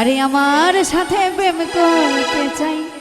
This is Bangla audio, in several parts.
আরে আমার সাথে প্রেম করতে চাই।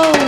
Oh.